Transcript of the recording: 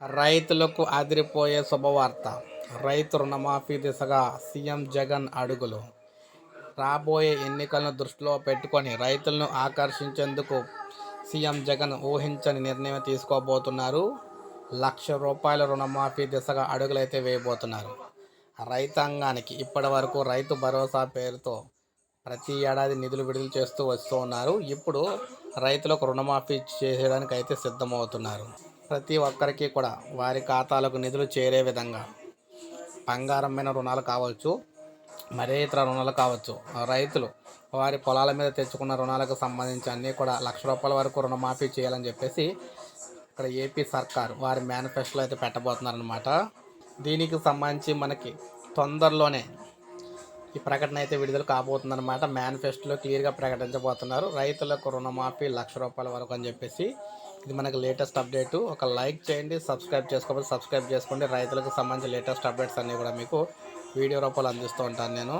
రైతులకు అదిరిపోయే శుభవార్త. రైతు రుణమాఫీ దిశగా సీఎం జగన్ అడుగులు. రాబోయే ఎన్నికలను దృష్టిలో పెట్టుకొని రైతులను ఆకర్షించేందుకు సీఎం జగన్ ఊహించని నిర్ణయం తీసుకోబోతున్నారు. లక్ష రూపాయల రుణమాఫీ దిశగా అడుగులైతే వేయబోతున్నారు. రైతాంగానికి ఇప్పటి వరకు రైతు భరోసా పేరుతో ప్రతి ఏడాది నిధులు విడుదల చేస్తూ వస్తూ ఉన్నారు. ఇప్పుడు రైతులకు రుణమాఫీ చేయడానికి అయితే సిద్ధమవుతున్నారు. ప్రతి ఒక్కరికి కూడా వారి ఖాతాలకు నిధులు చేరే విధంగా బంగారమైన రుణాలు కావచ్చు మరే ఇతర రుణాలు కావచ్చు. రైతులు వారి పొలాల మీద తెచ్చుకున్న రుణాలకు సంబంధించి అన్నీ కూడా లక్ష రూపాయల వరకు రుణమాఫీ చేయాలని చెప్పేసి ఇక్కడ ఏపీ సర్కార్ వారి మేనిఫెస్టోలో అయితే పెట్టబోతున్నారనమాట దీనికి సంబంధించి మనకి తొందరలోనే ఈ ప్రకటన అయితే విడుదల కాబోతుందన్నమాట. మేనిఫెస్టోలో క్లియర్గా ప్రకటించబోతున్నారు. రైతులకు రుణమాఫీ లక్ష రూపాయల వరకు అని చెప్పేసి ఇది మనకి లేటెస్ట్ అప్డేట్ ఒక లైక్ చేయండి సబ్స్క్రైబ్ చేసుకోకపోతే సబ్స్క్రైబ్ చేసుకోండి. రైతులకు సంబంధించి లేటెస్ట్ అప్డేట్స్ అన్నీ కూడా మీకు వీడియో రూపాయలు అందిస్తూ ఉంటాను నేను.